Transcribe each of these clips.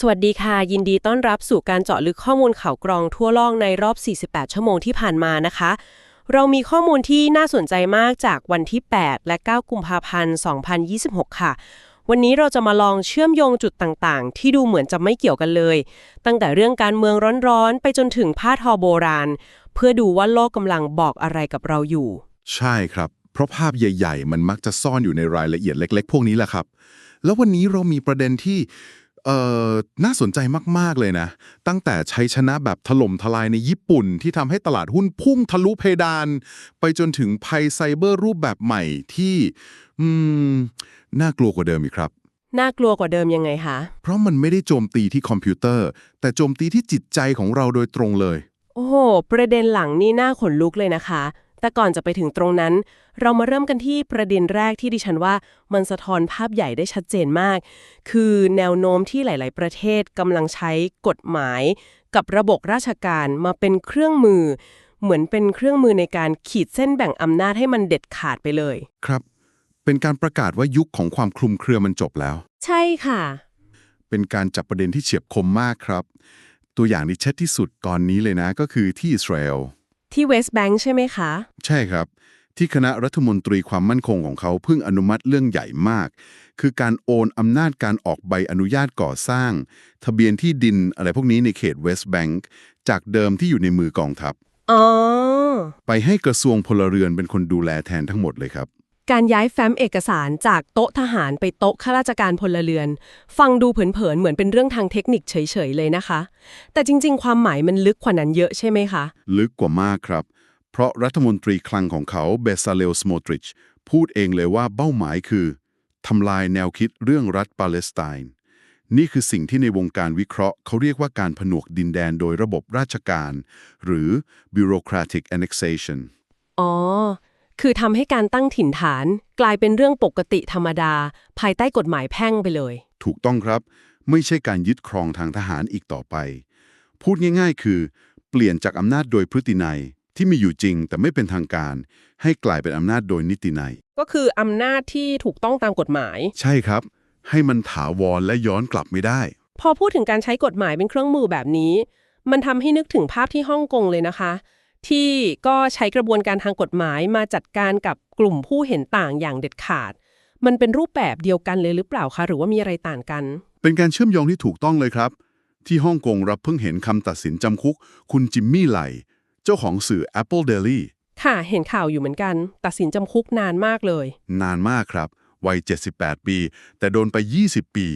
สวัสดีค่ะ ยินดีต้อนรับสู่การเจาะลึกข้อมูลข่าวกรองทั่วโลกในรอบ 48 ชั่วโมงที่ผ่านมานะคะ เรามีข้อมูลที่น่าสนใจมากจากวันที่ 8 และ 9 กุมภาพันธ์ 2026 ค่ะ วันนี้เราจะมาลองเชื่อมโยงจุดต่างๆ ที่ดูเหมือนจะไม่เกี่ยวกันเลย ตั้งแต่เรื่องการเมืองร้อนๆ ไปจนถึงผ้าทอโบราณ เพื่อดูว่าโลกกำลังบอกอะไรกับเราอยู่ ใช่ครับ เพราะภาพใหญ่ ๆ มันมักจะซ่อนอยู่ในรายละเอียดเล็ก ๆ พวกนี้แหละครับ แล้ววันนี้เรามีประเด็นที่ เอ่อน่าสนใจมาก ๆ เลยนะ ตั้งแต่ชัยชนะแบบถล่มทลายในญี่ปุ่นที่ทำให้ตลาดหุ้นพุ่งทะลุเพดาน ไปจนถึงภัยไซเบอร์รูปแบบใหม่ที่ อืม น่ากลัวกว่าเดิมอีกครับ น่ากลัวกว่าเดิมยังไงคะ เพราะมันไม่ได้โจมตีที่คอมพิวเตอร์ แต่โจมตีที่จิตใจของเราโดยตรงเลย โอ้โห ประเด็นหลังนี่น่าขนลุกเลยนะคะ แต่ก่อนจะไปถึงตรงนั้น เรามาเริ่มกันที่ประเด็นแรกที่ดิฉันว่ามันสะท้อนภาพใหญ่ได้ชัดเจนมาก คือแนวโน้มที่หลาย ๆ ประเทศกำลังใช้กฎหมาย กับระบบราชการมาเป็นเครื่องมือ เหมือนเป็นเครื่องมือในการขีดเส้นแบ่งอำนาจให้มันเด็ดขาดไปเลย ครับ เป็นการประกาศว่ายุคของความคลุมเครือมันจบแล้ว ใช่ค่ะ เป็นการจับประเด็นที่เฉียบคมมากครับ ตัวอย่างที่ชัดที่สุดตอนนี้เลยนะก็คือที่อิสราเอล ที่เวสต์แบงค์ใช่ไหมคะ ใช่ครับ ที่คณะรัฐมนตรีความมั่นคงของเขาเพิ่งอนุมัติเรื่องใหญ่มาก คือการโอนอำนาจการออกใบอนุญาตก่อสร้าง ทะเบียนที่ดินอะไรพวกนี้ในเขตเวสต์แบงค์จากเดิมที่อยู่ในมือกองทัพอ๋อไปให้กระทรวงพลเรือนเป็นคนดูแลแทนทั้งหมดเลยครับ การย้ายแฟ้มเอกสารจากโต๊ะทหารไปโต๊ะข้าราชการพลเรือน ฟังดูเผินๆ เหมือนเป็นเรื่องทางเทคนิคเฉยๆ เลยนะคะ แต่จริงๆ ความหมายมันลึกกว่านั้นเยอะใช่ไหมคะ ลึกกว่ามากครับ เพราะรัฐมนตรีคลังของเขาเบซาเลลสโมทริชพูดเองเลยว่าเป้าหมายคือทำลายแนวคิดเรื่องรัฐปาเลสไตน์นี่คือสิ่งที่ในวงการวิเคราะห์ เขาเรียกว่าการผนวกดินแดนโดยระบบราชการ หรือ bureaucratic annexation อ๋อ คือทำให้การตั้งถิ่นฐานกลายเป็นเรื่องปกติธรรมดา ภายใต้กฎหมายแพ่งไปเลย ถูกต้องครับ ไม่ใช่การยึดครองทางทหารอีกต่อไป พูดง่ายๆ คือ เปลี่ยนจากอำนาจโดยพฤตินัยที่มีอยู่จริงแต่ไม่เป็นทางการ ให้กลายเป็นอำนาจโดยนิตินัย ก็คืออำนาจที่ถูกต้องตามกฎหมาย ใช่ครับ ให้มันถาวรและย้อนกลับไม่ได้ พอพูดถึงการใช้กฎหมายเป็นเครื่องมือแบบนี้ มันทำให้นึกถึงภาพที่ฮ่องกงเลยนะคะ ที่ก็ใช้กระบวนการทางกฎหมายมาจัดการกับกลุ่มผู้เห็นต่างอย่างเด็ดขาด มันเป็นรูปแบบเดียวกันเลยหรือเปล่าคะหรือว่ามีอะไรต่างกัน เป็นการเชื่อมโยงที่ถูกต้องเลยครับ ที่ฮ่องกงเราเพิ่งเห็นคำตัดสินจำคุก คุณจิมมี่ไหลเจ้าของสื่อ Apple Daily ค่ะเห็นข่าวอยู่เหมือนกัน ตัดสินจำคุกนานมากเลย นานมากครับ วัย 78 ปี แต่โดนไป 20 ปี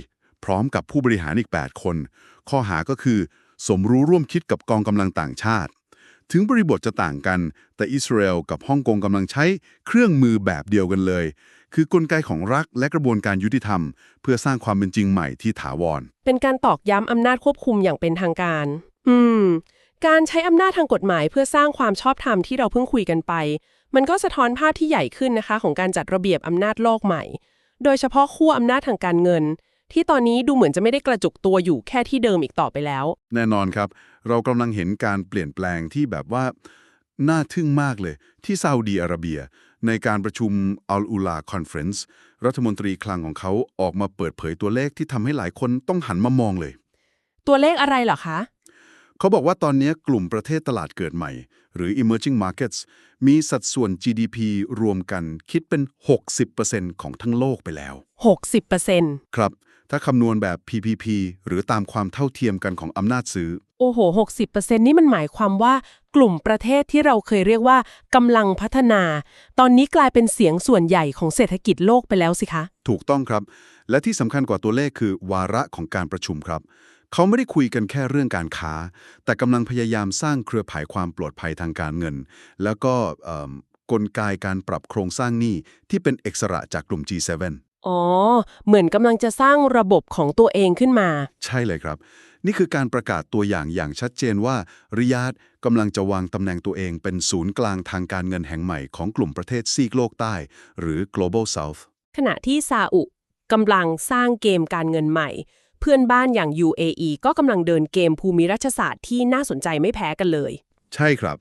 พร้อมกับผู้บริหารอีก 8 คน ข้อหาก็คือ สมรู้ร่วมคิดกับกองกำลังต่างชาติ ถึงบริบทจะต่างกัน แต่อิสราเอลกับฮ่องกงกำลังใช้เครื่องมือแบบเดียวกันเลย คือกลไกของรัฐและกระบวนการยุติธรรม เพื่อสร้างความเป็นจริงใหม่ที่ถาวร เป็นการตอกย้ำอำนาจควบคุมอย่างเป็นทางการ อืม การใช้อำนาจทางกฎหมายเพื่อสร้างความชอบธรรมที่เราเพิ่งคุยกันไป มันก็สะท้อนภาพที่ใหญ่ขึ้นนะคะ ของการจัดระเบียบอำนาจโลกใหม่ โดยเฉพาะขั้วอำนาจทางการเงินที่ตอนนี้ดูเหมือนจะไม่ได้กระจุกตัวอยู่แค่ที่เดิมอีกต่อไปแล้ว แน่นอนครับ เรากำลังเห็นการเปลี่ยนแปลงที่แบบว่า น่าทึ่งมากเลย ที่ซาอุดีอาระเบีย ในการประชุมอัลอูลาคอนเฟรนซ์รัฐมนตรีคลังของเขาออกมาเปิดเผยตัวเลขที่ทำให้หลายคนต้องหันมามองเลย ตัวเลขอะไรเหรอคะ เขาบอกว่าตอนนี้กลุ่มประเทศตลาดเกิดใหม่ หรือ emerging markets มีสัดส่วน GDP รวมกันคิดเป็น 60%ของทั้งโลกไปแล้ว 60%ครับ ถ้าคำนวณแบบ PPP หรือตามความเท่าเทียมกันของอำนาจซื้อ โอ้โห 60%นี่มันหมายความว่ากลุ่มประเทศที่เราเคยเรียกว่ากำลังพัฒนา ตอนนี้กลายเป็นเสียงส่วนใหญ่ของเศรษฐกิจโลกไปแล้วสิคะ ถูกต้องครับ และที่สำคัญกว่าตัวเลขคือวาระของการประชุมครับ เขาไม่ได้คุยกันแค่เรื่องการค้า แต่กำลังพยายามสร้างเครือข่ายความปลอดภัยทางการเงิน แล้วก็เอิ่มกลไกการปรับโครงสร้างหนี้ที่เป็นเอกสระจากกลุ่ม G7 อ๋อ เหมือนกำลังจะสร้างระบบของตัวเองขึ้นมา ใช่เลยครับ นี่คือการประกาศตัวอย่างอย่างชัดเจนว่าริยาดกำลังจะวางตำแหน่งตัวเองเป็นศูนย์กลางทางการเงินแห่งใหม่ของกลุ่มประเทศซีกโลกใต้ หรือ global south ขณะที่ซาอุกำลังสร้างเกมการเงินใหม่ เพื่อนบ้านอย่าง UAE ก็กำลังเดินเกมภูมิรัฐศาสตร์ที่น่าสนใจไม่แพ้กันเลย ใช่ครับ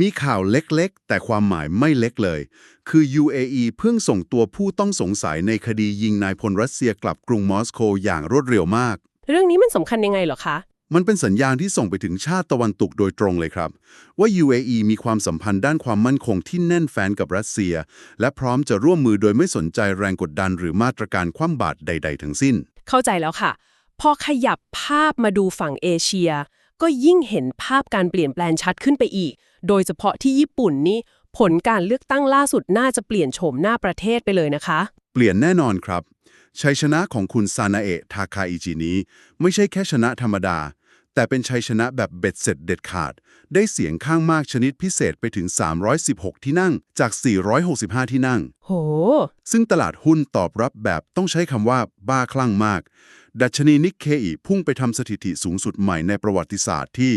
มีข่าวเล็กๆ แต่ความหมายไม่เล็กเลย คือ UAE เพิ่งส่งตัวผู้ต้องสงสัยในคดียิงนายพลรัสเซียกลับกรุงมอสโกอย่างรวดเร็วมาก เรื่องนี้มันสำคัญยังไงเหรอคะ มันเป็นสัญญาณที่ส่งไปถึงชาติตะวันตกโดยตรงเลยครับ ว่า UAE มีความสัมพันธ์ด้านความมั่นคงที่แน่นแฟ้นกับรัสเซีย และพร้อมจะร่วมมือโดยไม่สนใจแรงกดดันหรือมาตรการคว่ำบาตรใด ๆ ทั้งสิ้น เข้าใจแล้วค่ะ พอขยับภาพมาดูฝั่งเอเชีย ก็ยิ่งเห็นภาพการเปลี่ยนแปลงชัดขึ้นไปอีก โดยเฉพาะที่ญี่ปุ่นนี่ผลการเลือกตั้งล่าสุดน่าจะเปลี่ยนโฉมหน้าประเทศไปเลยนะคะ เปลี่ยนแน่นอนครับ ชัยชนะของคุณซานาเอะทาคาอิจินี้ ไม่ใช่แค่ชนะธรรมดา แต่เป็นชัยชนะแบบเบ็ดเสร็จเด็ดขาด ได้เสียงข้างมากชนิดพิเศษไปถึง 316 ที่นั่งจาก 465 ที่นั่ง โห ซึ่งตลาดหุ้นตอบรับแบบต้องใช้คำว่าบ้าคลั่งมาก ดัชนีนิกเคอีพุ่งไปทำสถิติสูงสุดใหม่ในประวัติศาสตร์ที่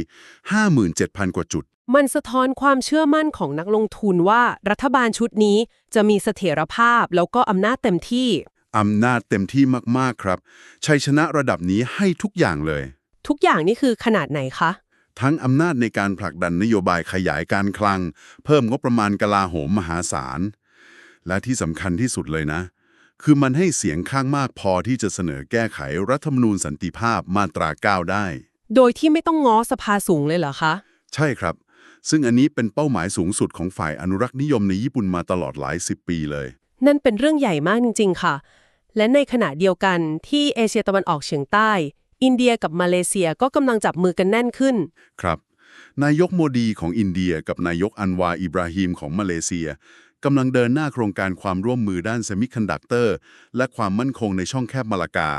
57,000 กว่าจุด มันสะท้อนความเชื่อมั่นของนักลงทุนว่ารัฐบาลชุดนี้จะมีเสถียรภาพแล้วก็อำนาจเต็มที่อำนาจเต็มที่มากๆครับ ชัยชนะระดับนี้ให้ทุกอย่างเลย ทุกอย่างนี่คือขนาดไหนคะ ทั้งอำนาจในการผลักดันนโยบายขยายการคลัง เพิ่มงบประมาณกลาโหมมหาศาล และที่สำคัญที่สุดเลยนะ คือมันให้เสียงข้างมากพอที่จะเสนอแก้ไขรัฐธรรมนูญสันติภาพมาตรา 9 ได้ โดยที่ไม่ต้องง้อสภาสูงเลยเหรอคะ ใช่ครับ ซึ่งอันนี้เป็นเป้าหมายสูงสุดของฝ่ายอนุรักษ์นิยมในญี่ปุ่นมาตลอดหลายสิบปีเลย นั่นเป็นเรื่องใหญ่มากจริง ๆ ค่ะ และในขณะเดียวกันที่เอเชียตะวันออกเฉียงใต้ อินเดียกับมาเลเซียก็กำลังจับมือกันแน่นขึ้น ครับ นายกโมดีของอินเดียกับนายกอันวาอิบราฮิมของมาเลเซียกำลังเดินหน้าโครงการความร่วมมือด้านเซมิคอนดักเตอร์และความมั่นคงในช่องแคบมาลากา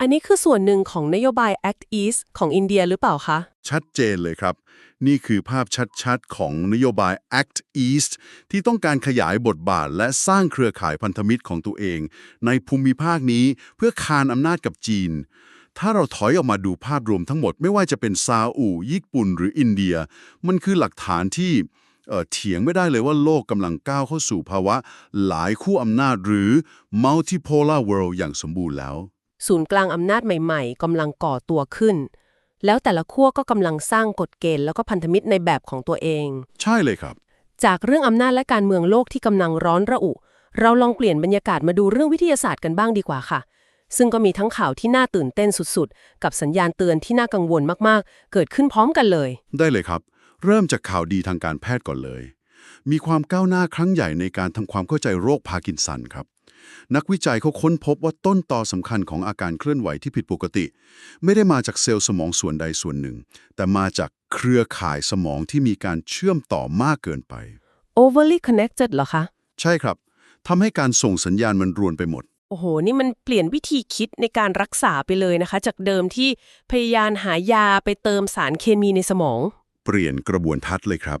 อันนี้คือส่วนหนึ่งของนโยบาย Act East ของอินเดียหรือเปล่าคะ ชัดเจนเลยครับ นี่คือภาพชัดๆ ของนโยบาย Act East ที่ต้องการขยายบทบาทและสร้างเครือข่ายพันธมิตรของตัวเอง ในภูมิภาคนี้เพื่อคานอำนาจกับจีน ถ้าเราถอยออกมาดูภาพรวมทั้งหมด ไม่ว่าจะเป็นซาอุญี่ปุ่นหรืออินเดีย มันคือหลักฐานที่เอ่อเถียงไม่ได้เลยว่าโลกกำลังก้าวเข้าสู่ภาวะหลายคู่อำนาจหรือ multipolar world อย่างสมบูรณ์แล้ว ศูนย์กลางอำนาจใหม่ๆกำลังก่อตัวขึ้น แล้วแต่ละขั้วก็กำลังสร้างกฎเกณฑ์แล้วก็พันธมิตรในแบบของตัวเอง ใช่เลยครับ จากเรื่องอำนาจและการเมืองโลกที่กำลังร้อนระอุ เราลองเปลี่ยนบรรยากาศมาดูเรื่องวิทยาศาสตร์กันบ้างดีกว่าค่ะ ซึ่งก็มีทั้งข่าวที่น่าตื่นเต้นสุดๆ กับสัญญาณเตือนที่น่ากังวลมากๆ เกิดขึ้นพร้อมกันเลย ได้เลยครับ เริ่มจากข่าวดีทางการแพทย์ก่อนเลย มีความก้าวหน้าครั้งใหญ่ในการทำความเข้าใจโรคพาร์กินสันครับ นักวิจัยเขาค้นพบว่าต้นตอสำคัญของอาการเคลื่อนไหวที่ผิดปกติ ไม่ได้มาจากเซลล์สมองส่วนใดส่วนหนึ่ง แต่มาจากเครือข่ายสมองที่มีการเชื่อมต่อมากเกินไป overly connected เหรอคะ ใช่ครับทำให้การส่งสัญญาณมันรวนไปหมด โอ้โห นี่มันเปลี่ยนวิธีคิดในการรักษาไปเลยนะคะ จากเดิมที่พยายามหายาไปเติมสารเคมีในสมอง เปลี่ยนกระบวนทัศน์เลยครับ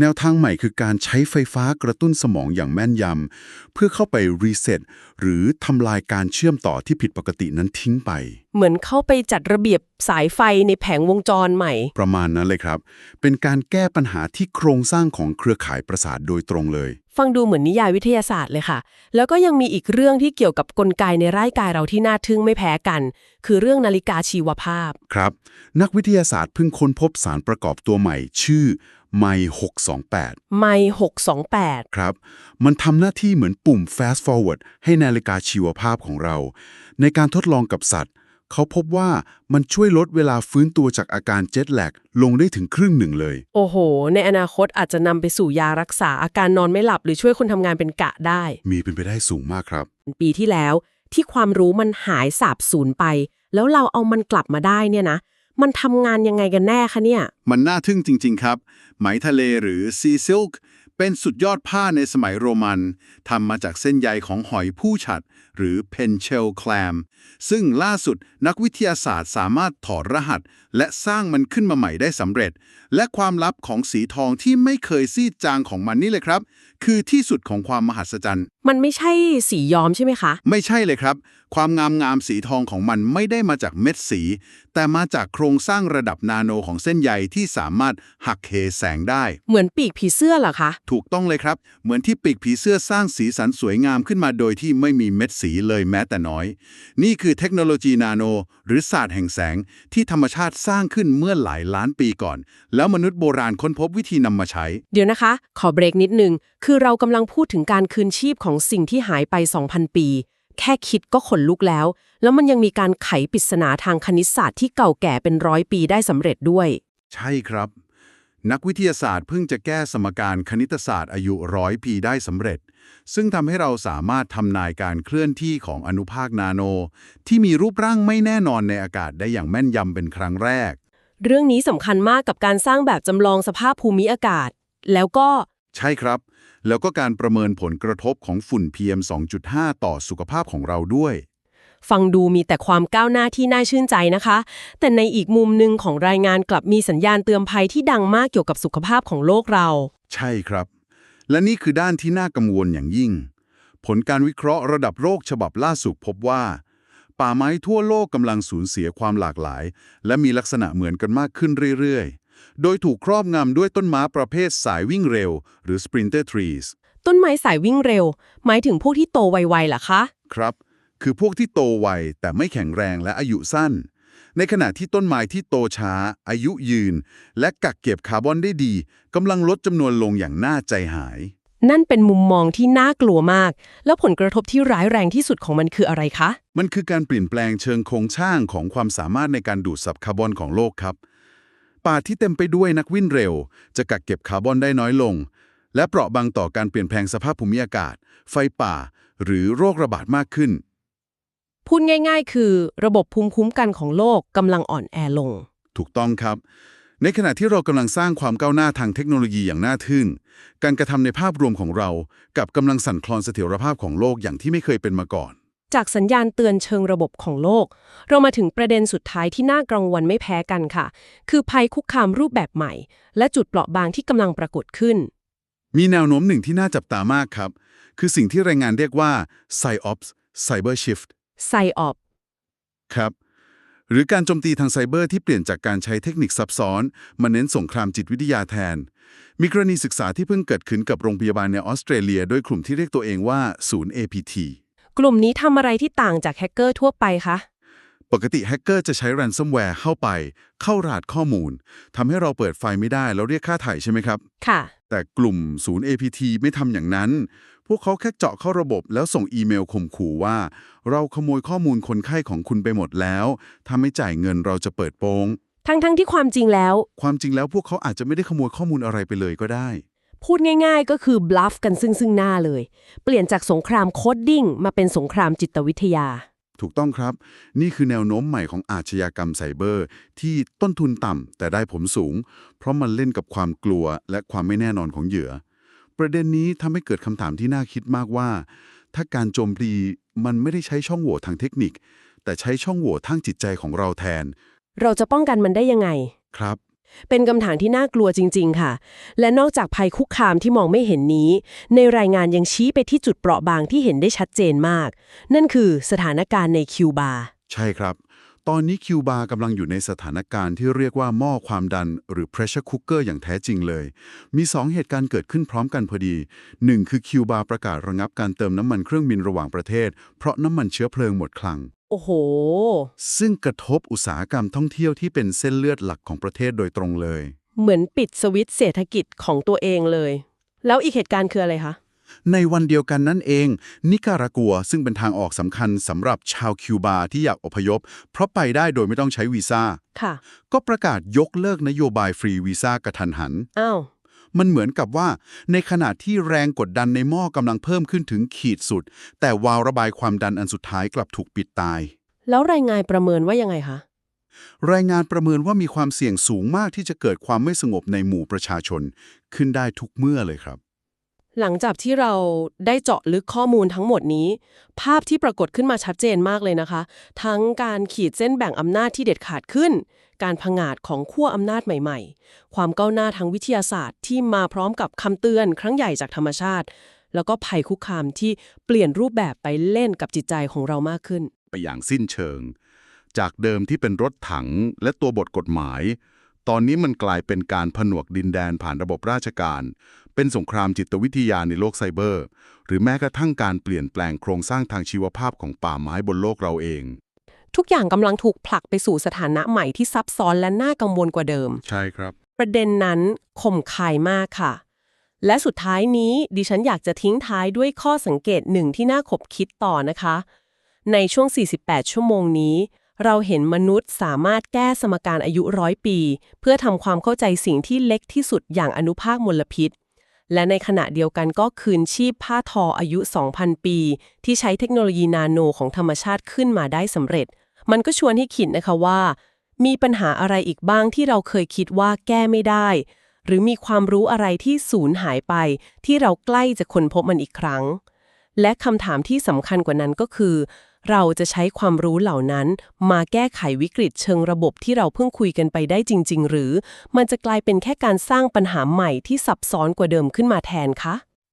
แนวทางใหม่คือการใช้ไฟฟ้ากระตุ้นสมองอย่างแม่นยำเพื่อเข้าไปรีเซ็ตหรือทำลายการเชื่อมต่อที่ผิดปกตินั้นทิ้งไปเหมือนเข้าไปจัดระเบียบสายไฟในแผงวงจรใหม่ ประมาณนั้นเลยครับ เป็นการแก้ปัญหาที่โครงสร้างของเครือข่ายประสาทโดยตรงเลย ฟังดูเหมือนนิยายวิทยาศาสตร์เลยค่ะ แล้วก็ยังมีอีกเรื่องที่เกี่ยวกับกลไกในร่างกายเราที่น่าทึ่งไม่แพ้กัน คือเรื่องนาฬิกาชีวภาพ ครับ นักวิทยาศาสตร์เพิ่งค้นพบสารประกอบตัวใหม่ ชื่อไม628 ไม628 ครับ มันทำหน้าที่เหมือนปุ่ม fast forward ให้นาฬิกาชีวภาพของเรา ในการทดลองกับสัตว์ เขาพบว่ามันช่วยลดเวลาฟื้นตัวจากอาการเจ็ตแลกลงได้ถึงครึ่งหนึ่งเลย โอ้โห ในอนาคตอาจจะนำไปสู่ยารักษาอาการนอนไม่หลับหรือช่วยคนทำงานเป็นกะได้ มีเป็นไปได้สูงมากครับ ปีที่แล้ว ที่ความรู้มันหายสาบสูญไป แล้วเราเอามันกลับมาได้เนี่ยนะ มันทำงานยังไงกันแน่คะเนี่ย มันน่าทึ่งจริง ๆ ครับ ไหมทะเลหรือ Sea Silk เป็นสุดยอดผ้าในสมัยโรมันทำมาจากเส้นใยของหอยผู้ฉัด หรือ Penchel clam ซึ่งล่าสุดนักวิทยาศาสตร์สามารถถอดรหัส และสร้างมันขึ้นมาใหม่ได้สำเร็จ และความลับของสีทองที่ไม่เคยซีดจางของมันนี่เลยครับ คือที่สุดของความมหัศจรรย์ มันไม่ใช่สีย้อมใช่ไหมคะ ไม่ใช่เลยครับ ความงามงามสีทองของมันไม่ได้มาจากเม็ดสี แต่มาจากโครงสร้างระดับนาโนของเส้นใยที่สามารถหักเหแสงได้ เหมือนปีกผีเสื้อเหรอคะ ถูกต้องเลยครับ เหมือนที่ปีกผีเสื้อสร้างสีสันสวยงามขึ้นมาโดยที่ไม่มีเม็ดสีเลยแม้แต่น้อย นี่คือเทคโนโลยีนาโน หรือศาสตร์แห่งแสงที่ธรรมชาติสร้างขึ้นเมื่อหลายล้านปีก่อน แล้วมนุษย์โบราณค้นพบวิธีนำมาใช้ เดี๋ยวนะคะ ขอเบรกนิดนึง คือเรากำลังพูดถึงการคืนชีพของสิ่งที่หายไป 2,000 ปี แค่คิดก็ขนลุกแล้ว แล้วมันยังมีการไขปริศนาทางคณิตศาสตร์ที่เก่าแก่เป็นร้อยปีได้สำเร็จด้วย ใช่ครับ นักวิทยาศาสตร์เพิ่งจะแก้สมการคณิตศาสตร์อายุร้อยปีได้สำเร็จ ซึ่งทำให้เราสามารถทำนายการเคลื่อนที่ของอนุภาคนาโน ที่มีรูปร่างไม่แน่นอนในอากาศได้อย่างแม่นยำเป็นครั้งแรก เรื่องนี้สำคัญมากกับการสร้างแบบจำลองสภาพภูมิอากาศ แล้วก็ ใช่ครับ แล้วก็การประเมินผลกระทบของฝุ่น PM 2.5 ต่อสุขภาพของเราด้วย ฟังดูมีแต่ความก้าวหน้าที่น่าชื่นใจนะคะ แต่ในอีกมุมหนึ่งของรายงานกลับมีสัญญาณเตือนภัยที่ดังมากเกี่ยวกับสุขภาพของโลกเรา ใช่ครับ และนี่คือด้านที่น่ากังวลอย่างยิ่ง ผลการวิเคราะห์ระดับโรคฉบับล่าสุดพบว่า ป่าไม้ทั่วโลกกำลังสูญเสียความหลากหลาย และมีลักษณะเหมือนกันมากขึ้นเรื่อยๆ โดยถูกครอบงำด้วยต้นไม้ประเภทสายวิ่งเร็ว หรือ sprinter trees ต้นไม้สายวิ่งเร็ว หมายถึงพวกที่โตไวๆเหรอคะ ครับ คือพวกที่โตไวแต่ไม่แข็งแรงและอายุสั้น ในขณะที่ต้นไม้ที่โตช้า อายุยืน และกักเก็บคาร์บอนได้ดีกำลังลดจำนวนลงอย่างน่าใจหาย นั่นเป็นมุมมองที่น่ากลัวมาก แล้วผลกระทบที่ร้ายแรงที่สุดของมันคืออะไรคะ มันคือการเปลี่ยนแปลงเชิงโครงสร้างของความสามารถในการดูดซับคาร์บอนของโลกครับ ป่าที่เต็มไปด้วยนักวิ่งเร็ว จะกักเก็บคาร์บอนได้น้อยลง และเปราะบางต่อการเปลี่ยนแปลงสภาพภูมิอากาศ ไฟป่า หรือโรคระบาดมากขึ้น พูดง่าย ๆ คือระบบภูมิคุ้มกันของโลกกำลังอ่อนแอลง ถูกต้องครับ ในขณะที่เรากำลังสร้างความก้าวหน้าทางเทคโนโลยีอย่างน่าทึ่ง การกระทำในภาพรวมของเรา กับกำลังสั่นคลอนเสถียรภาพของโลกอย่างที่ไม่เคยเป็นมาก่อน จากสัญญาณเตือนเชิงระบบของโลก เรามาถึงประเด็นสุดท้ายที่น่ากังวลไม่แพ้กันค่ะ คือภัยคุกคามรูปแบบใหม่ และจุดเปราะบางที่กำลังปรากฏขึ้น มีแนวโน้มหนึ่งที่น่าจับตามากครับ คือสิ่งที่รายงานเรียกว่า PsyOps Cyber Shift ไซออบครับ หรือการโจมตีทางไซเบอร์ที่เปลี่ยนจากการใช้เทคนิคซับซ้อน มาเน้นสงครามจิตวิทยาแทน มีกรณีศึกษาที่เพิ่งเกิดขึ้นกับโรงพยาบาลในออสเตรเลีย โดยกลุ่มที่เรียกตัวเองว่าศูนย์ APT กลุ่มนี้ทำอะไรที่ต่างจากแฮกเกอร์ทั่วไปคะปกติแฮกเกอร์จะใช้ ransomware เข้าไป เข้ารหัสข้อมูลทำให้เราเปิดไฟล์ไม่ได้แล้วเรียกค่าไถ่ใช่ไหมครับ ค่ะ แต่กลุ่มศูนย์ APT ไม่ทำอย่างนั้น พวกเขาแค่เจาะเข้าระบบแล้วส่งอีเมลข่มขู่ว่า เราขโมยข้อมูลคนไข้ของคุณไปหมดแล้ว ถ้าไม่จ่ายเงินเราจะเปิดโปง ทั้งๆที่ความจริงแล้ว ความจริงแล้วพวกเขาอาจจะไม่ได้ขโมยข้อมูลอะไรไปเลยก็ได้ พูดง่ายๆ ก็คือบลัฟกันซึ่งซึ่งหน้าเลย เปลี่ยนจากสงครามโคดดิ้งมาเป็นสงครามจิตวิทยา ถูกต้องครับ นี่คือแนวโน้มใหม่ของอาชญากรรมไซเบอร์ ที่ต้นทุนต่ำแต่ได้ผลสูง เพราะมันเล่นกับความกลัวและความไม่แน่นอนของเหยื่อ ประเด็นนี้ทำให้เกิดคำถามที่น่าคิดมากว่า ถ้าการโจมตีมันไม่ได้ใช้ช่องโหว่ทางเทคนิค แต่ใช้ช่องโหว่ทางจิตใจของเราแทน เราจะป้องกันมันได้ยังไง ครับ เป็นคำถามที่น่ากลัวจริง ๆ ค่ะ และนอกจากภัยคุกคามที่มองไม่เห็นนี้ ในรายงานยังชี้ไปที่จุดเปราะบางที่เห็นได้ชัดเจนมาก นั่นคือสถานการณ์ในคิวบา ใช่ครับ ตอนนี้คิวบากำลังอยู่ในสถานการณ์ที่เรียกว่าหม้อความดันหรือ pressure cooker อย่างแท้จริงเลย มี 2 เหตุการณ์เกิดขึ้นพร้อมกันพอดี 1 คือคิวบาประกาศระงับการเติมน้ำมันเครื่องบินระหว่างประเทศ เพราะน้ำมันเชื้อเพลิงหมดคลัง โอ้โห ซึ่งกระทบอุตสาหกรรมท่องเที่ยวที่เป็นเส้นเลือดหลักของประเทศโดยตรงเลย เหมือนปิดสวิตช์เศรษฐกิจของตัวเองเลย แล้วอีกเหตุการณ์คืออะไรคะ ในวันเดียวกันนั่นเอง นิการากัวซึ่งเป็นทางออกสำคัญสำหรับชาวคิวบาที่อยากอพยพ เพราะไปได้โดยไม่ต้องใช้วีซ่าค่ะ ก็ประกาศยกเลิกนโยบายฟรีวีซ่ากระทันหัน อ้าว มันเหมือนกับว่า ในขณะที่แรงกดดันในหม้อกำลังเพิ่มขึ้นถึงขีดสุด แต่วาล์วระบายความดันอันสุดท้ายกลับถูกปิดตาย แล้วรายงานประเมินว่ายังไงคะ รายงานประเมินว่ามีความเสี่ยงสูงมากที่จะเกิดความไม่สงบในหมู่ประชาชน ขึ้นได้ทุกเมื่อเลยครับ หลังจากที่เราได้เจาะลึกข้อมูลทั้งหมดนี้ ภาพที่ปรากฏขึ้นมาชัดเจนมากเลยนะคะ ทั้งการขีดเส้นแบ่งอำนาจที่เด็ดขาดขึ้น การผงาดของขั้วอำนาจใหม่ ๆ ความก้าวหน้าทางวิทยาศาสตร์ที่มาพร้อมกับคำเตือนครั้งใหญ่จากธรรมชาติ แล้วก็ภัยคุกคามที่เปลี่ยนรูปแบบไปเล่นกับจิตใจของเรามากขึ้น ไปอย่างสิ้นเชิง จากเดิมที่เป็นรถถังและตัวบทกฎหมาย ตอนนี้มันกลายเป็นการผนวกดินแดนผ่านระบบราชการ เป็นสงครามจิตวิทยาในโลกไซเบอร์ หรือแม้กระทั่งการเปลี่ยนแปลงโครงสร้างทางชีวภาพของป่าไม้บนโลกเราเอง ทุกอย่างกำลังถูกผลักไปสู่สถานะใหม่ที่ซับซ้อนและน่ากังวลกว่าเดิม ใช่ครับ ประเด็นนั้นข่มขายมากค่ะ และสุดท้ายนี้ดิฉันอยากจะทิ้งท้ายด้วยข้อสังเกตหนึ่งที่น่าขบคิดต่อนะคะ ในช่วง 48 ชั่วโมงนี้ เราเห็นมนุษย์สามารถแก้สมการอายุร้อยปี เพื่อทำความเข้าใจสิ่งที่เล็กที่สุดอย่างอนุภาคมลพิษ และในขณะเดียวกันก็คืนชีพผ้าทออายุ 2,000 ปี ที่ใช้เทคโนโลยีนาโนของธรรมชาติขึ้นมาได้สำเร็จ มันก็ชวนให้คิดนะคะว่า มีปัญหาอะไรอีกบ้างที่เราเคยคิดว่าแก้ไม่ได้ หรือมีความรู้อะไรที่สูญหายไป ที่เราใกล้จะค้นพบมันอีกครั้งและคำถามที่สำคัญกว่านั้นก็คือ เราจะใช้ความรู้เหล่านั้น มาแก้ไขวิกฤตเชิงระบบที่เราเพิ่งคุยกันไปได้จริง ๆ หรือ มันจะกลายเป็นแค่การสร้างปัญหาใหม่ที่ซับซ้อนกว่าเดิมขึ้นมาแทนคะ